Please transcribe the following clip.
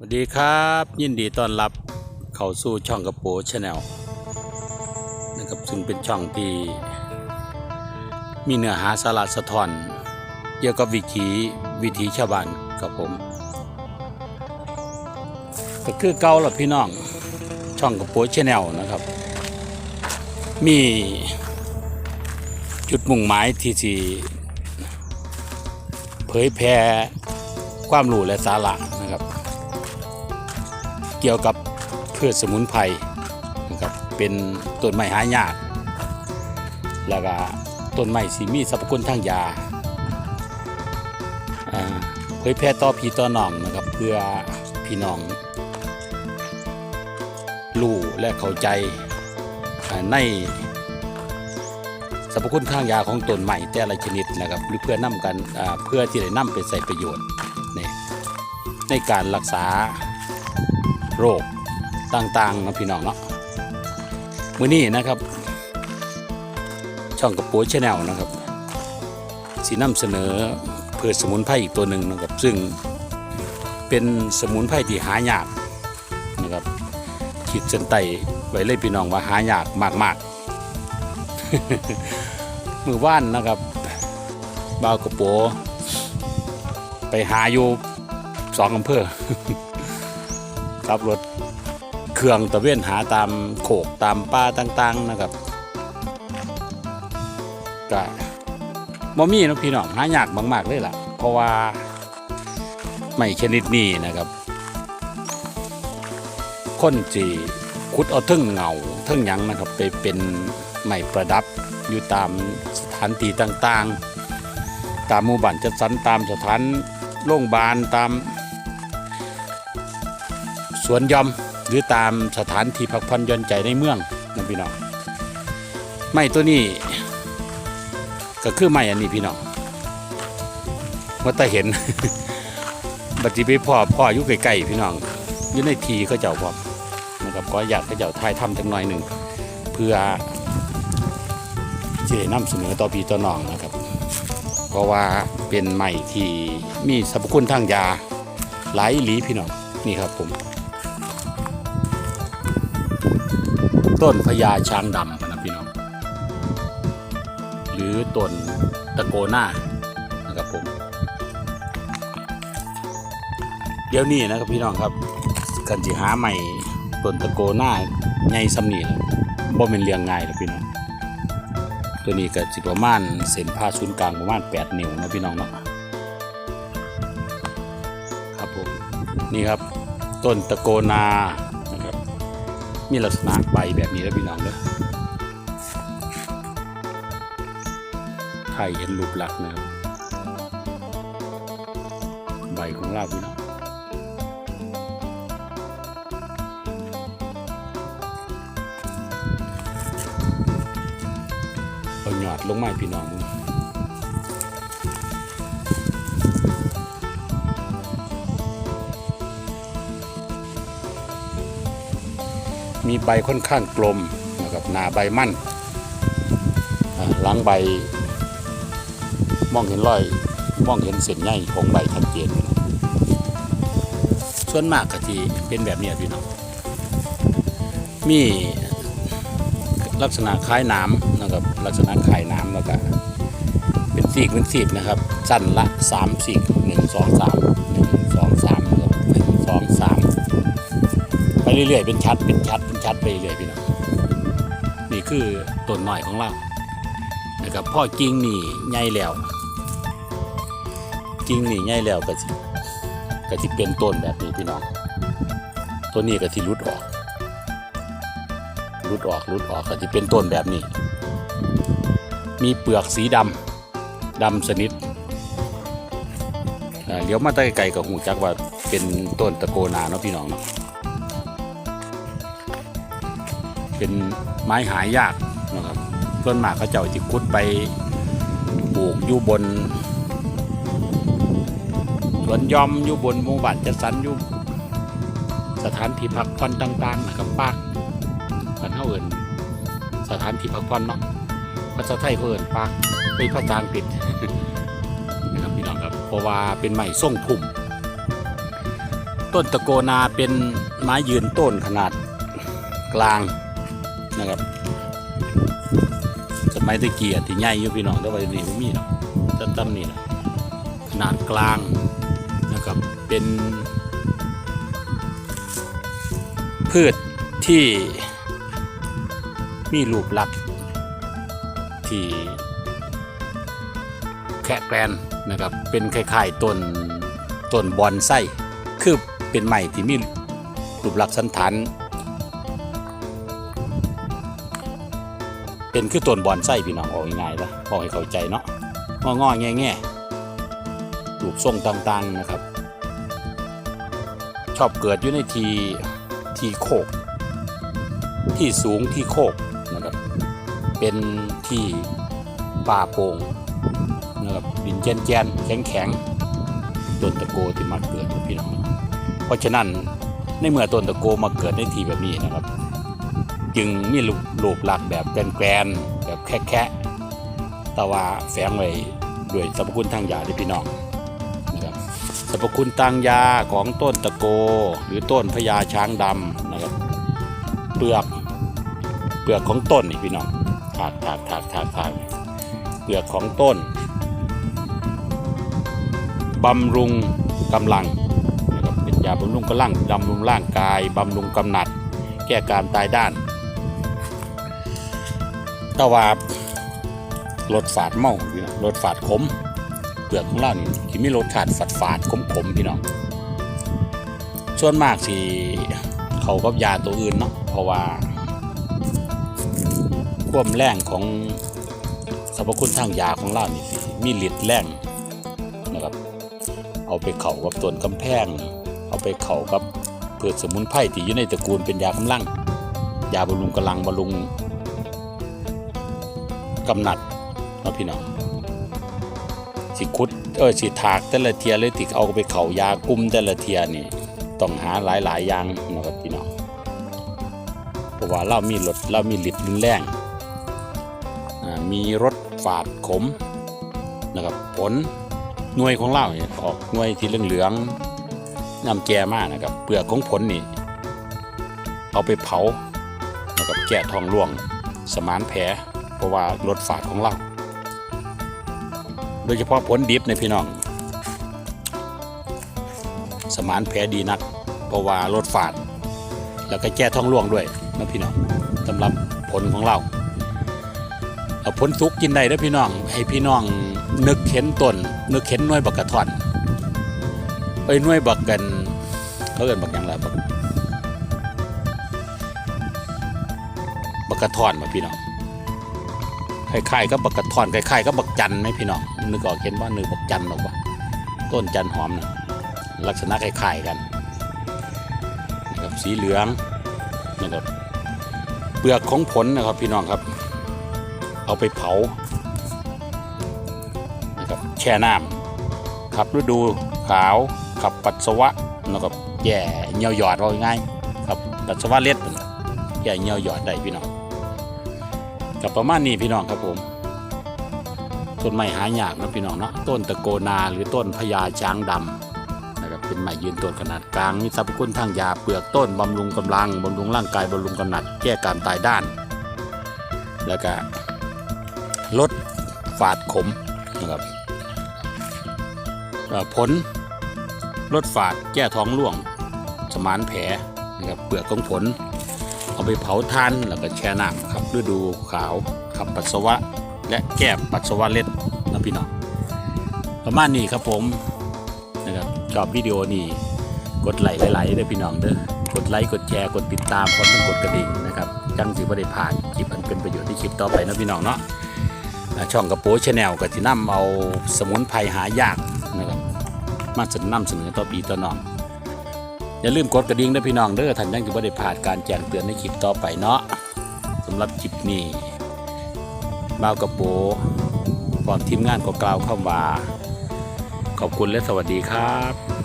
สวัสดีครับ ยินดีต้อนรับเข้าสู่ช่องกระโปชาแนลนะครับซึ่งเป็นช่องที่มีเนื้อหาสาระสะท้อนเกี่ยวกับวิถีวิถีชาวบ้านกับผมก็คือเก่าละพี่น้องช่องกระโปชาแนลนะครับ มีจุดมุ่งหมายที่สิเผยแพร่ความรู้และสาระ เกี่ยวกับพืชสมุนไพรนะครับเป็นต้นไม้หายาก แล้วก็ต้นไม้สีมีสรรพคุณทางยาอ่าเผยแพร่ต่อพี่ต่อน้องนะครับเพื่อพี่น้องรู้และเข้าใจอ่าในสรรพคุณทางยาของต้นไม้แต่ละชนิดนะครับหรือเพื่อนำกันอ่าเพื่อที่จะนำไปใส่ประโยชน์ในในการรักษา โรคต่างๆนะพี่น้องเนาะมื้อนี้นะครับ ช่องกระปรงชาแนลนะครับสีนำเสนอเพืชสมุนไพรอีกตัวหนึ่งนะครับ ซึ่งเป็นสมุนไพรที่หายากนะครับขีดเส้นใต้ไว้เลยพี่น้องว่าหายากมากๆมือว่านนะครับบ่าวกระโปไปหาอยู่สองอำเภอ ขับรถเครื่องตะเวนหาตามโขกตามป่าต่างๆนะครับก็บ่มีเนะพี่น้องหายากมากๆเลยล่ะ เพราะว่าไม่ชนิดนี้นะครับ คนจีขุดเอาทึ่งเงาทึ่งยังนะครับ ไปเป็นไม้ประดับอยู่ตามสถานที่ต่างๆ ตามหมู่บ้านจัดสรรตามสถานโรงพยาบาลตาม สวนยอมหรือตามสถานที่พักผ่อนย่อนใจในเมืองนะพี่น้องไม้ตัวนี้ ก็คือไม้อันนี้พี่น้องว่าแต่เห็นบัดจิไปพ่อพ่ออยู่ใกล้ๆพี่น้องอยู่ในทีเขาเจ้าพร้อมนะครับก็อยากเขาเจ้าทายทำจังหน่อยหนึ่งเพื่อจะได้นำเสนอต่อพี่ต่อน้องนะครับ เพราะว่าเป็นไม้ที่มีสรรพคุณทางยาหลายหลีพี่น้องนี่ครับผม ต้นพญาช้างดำนะพี่น้อง หรือต้นตะโกน่านะครับผม เดี๋ยวนี้นะครับพี่น้องครับ กันจิหาใหม่ต้นตะโกน่าใหญ่สำนีแล้วบ่เป็นเรียงง่ายนะพี่น้อง ตัวนี้ก็สิประมาณเส้นผ่าศูนย์กลางประมาณ 8 นิ้วนะพี่น้องเนาะครับผม นี่ครับต้นตะโกนา มีลักษณะใบแบบนี้แล้วพี่น้องเด้อไทยเห็นรูปลักษณ์นะครับใบของเราพี่น้องเอาหยอดลงมาพี่น้องมึง มีใบค่อนข้างกลมนะครับหนาใบมั่นอ่าหลังใบ มองเห็นรอยมองเห็นเส้นใยของใบชัดเจนส่วนมากก็ที่เป็นแบบนี้พี่น้องมีลักษณะคล้ายน้ำนะครับลักษณะคล้ายน้ำแล้วก็เป็นสีกเป็นสีกนะครับสั้นละสามสีกหนึ่งสองสาม เรื่อยๆ เป็นชัด เป็นชัด เป็นชัดไปเรื่อยๆพี่น้อง นี่คือต้นหน่อยของเรา นะครับพ่อกิ่งนี่ใหญ่แล้ว กิ่งนี่ใหญ่แล้วก็สิก็สิเป็นต้นแบบนี้พี่น้องตัวนี้ก็สิรุดออก รุดออก รุดออกก็จะเป็นต้นแบบนี้ มีเปลือกสีดำดำสนิทอ่าเลี้ยวมาใต้ไกลกับหูจักว่าเป็นต้นตะโกนาเนาะพี่น้องเนาะ เป็นไม้หายากนะครับต้นหมากเขาเจ้าจิคุดไปปลูกอยู่บนสวนยอมอยู่บนหมู่บ้านจัดสรรอยู่สถานที่พักผ่อนต่าง ๆ นะครับปากกันเท่าเอินสถานที่พักผ่อนเนาะภาษาไทยเขาเอินปากเป็นภาษาอังกฤษนะครับพี่น้องครับเพราะว่าเป็นไม้ทรงพุ่ม ต้นตะโกนาเป็นไม้ยืนต้นขนาดกลาง นะครับสมัยตะเกียที่ใหญ่อยู่พี่น้องแต่ว่านี่ไม่มีหรอกตั้มนี่นะขนาดกลางนะครับเป็น พืชที่มีรูปลักษณ์ที่แค่แกรนนะครับเป็นคล้ายๆต้นต้นบอนไส้คือเป็นไม้ที่มีรูปลักษณ์สันฐาน เป็นคือต้นบอนไส้พี่น้องเอาง่ายๆนะบอให้เข้าใจเนาะงอๆแง่ๆรูปทรงต่างๆนะครับ ชอบเกิดอยู่ในทีทีโคก ที่สูงที่โคกนะครับเป็นที่ป่าโป่งนะครับดินแจนแจนแข็งแข็งๆต้นตะโกที่มาเกิดพี่น้องเพราะฉะนั้นในเมื่อต้นตะโกมาเกิดในที่แบบนี้นะครับ จึงมีรูปรูปลักษณ์แบบแกรนๆแบบแคะๆแต่ว่าแฝงไว้ด้วยสรรพคุณทางยาด้วยพี่น้องนะครับสรรพคุณทางยาของต้นตะโก หรือต้นพญาช้างดำนะครับเปลือกเปลือกของต้นนี่พี่น้องถากถากถากถากถากเปลือกของต้นบำรุงกำลังนะครับเป็นยาบำรุงกำลังบำรุงร่างกายบำรุงกำหนัด แก้การตายด้าน แต่ว่าลดฝาดเมาพี่น้องลดฝาดขมเปลือกของเรานี่ที่มีรสชาติฝาดฝาดขมขมพี่น้องส่วนมากสิเขากับยาตัวอื่นเนาะเพราะว่าควมแรงของสรรพคุณทางยาของเรานี่สิมีฤทธิ์แรงนะครับ เอาไปเข่ากับต้นกำแพง เอาไปเข่ากับเพืชสมุนไพรที่อยู่ในตระกูลเป็นยากำลัง ยาบำรุงกำลังบำรุง กำหนัดเนาะพี่น้องสิคุดเออสิถากแต่ละเทียเลยติเอาไปเขายากุ้มแต่ละเทียนี่ต้องหาหลายหลายอย่างนะครับพี่น้องเพราะว่าเรามีรสเรามีฤทธิ์รุนแรงมีรสฝาดขมนะครับผลหน่วยของเราเนี่ยออกหน่วยที่เหลืองๆน้ำแก่มากนะครับเปลือกของผลนี่เอาไปเผานะครับแก้ท้องร่วงสมานแผล เพราะว่ารสฝาดของเรา โดยเฉพาะผลดิบในพี่น้อง สมานแผลดีนัก เพราะว่าลดฝาด แล้วก็แก้ท้องร่วงด้วยนะพี่น้องสำหรับผลของเราเอาผลสุกกินได้นะพี่น้อง ให้พี่น้องนึกเห็นต้นนึกเห็นน่วยบักกระท่อนไอ้น่วยบักกันเขาเอินบักหยังไรบักบักกระท่อนมาพี่น้อง คล้ายๆกับบักกระท่อนคล้ายๆกับบักจันไหมพี่น้องนึกออกเห็นว่านึกบักจันหรอกว่าต้นจันหอมนะลักษณะคล้ายๆกันนะครับสีเหลืองนะครับเปลือกของผลนะครับพี่น้องครับ เอาไปเผานะครับแช่น้ำขับฤดูขาวขับปัสสาวะนะครับแย่เหี่ยวหยอดว่าง่ายครับปัสสาวะเล็ดแย่เหี่ยวหยอดได้พี่น้อง กับประมาณนี้พี่น้องครับผมต้นไม้หายากนะพี่น้องเนาะต้นตะโกนาหรือต้นพญาช้างดำนะครับเป็นไม้ยืนต้นขนาดกลางมีสรรพคุณทางยาเปลือกต้นบำรุงกำลังบำรุงร่างกายบำรุงกำหนัดแก้การตายด้าน แล้วก็ลดฝาดขมนะครับผลลดฝาดแก้ท้องร่วง สมานแผลนะครับเปลือกของผล ไปเผาทานแล้วก็แช่น้ำครับฤดูขาวขับปัสสาวะ และแก้ปัสสาวะเล็ดนะพี่น้องประมาณนี้ครับผมนะครับชอบวิดีโอนี้กดไลค์หลายๆเลยพี่น้องเด้อกดไลค์กดแชร์กดติดตามพร้อมทั้งกดกระดิ่งนะครับจังสิบ่าได้ผ่านคลิปอันเป็นประโยชน์ที่คลิปต่อไปนะพี่น้องเนาะช่องกระโปงชาแนลก็จะนำเอาสมุนไพรหายากนะครับมาเสนอนำเสนอต่อปีต่อน้อง อย่าลืมกดกระดิ่งด้วยพี่น้องเด้อท่านยังจะไม่ได้ผ่านการแจ้งเตือนในคลิปต่อไปเนาะสำหรับคลิปนี้บ่าวกระโปพร้อมทีมงานก็กล่าวคำว่า ขอบคุณและสวัสดีครับ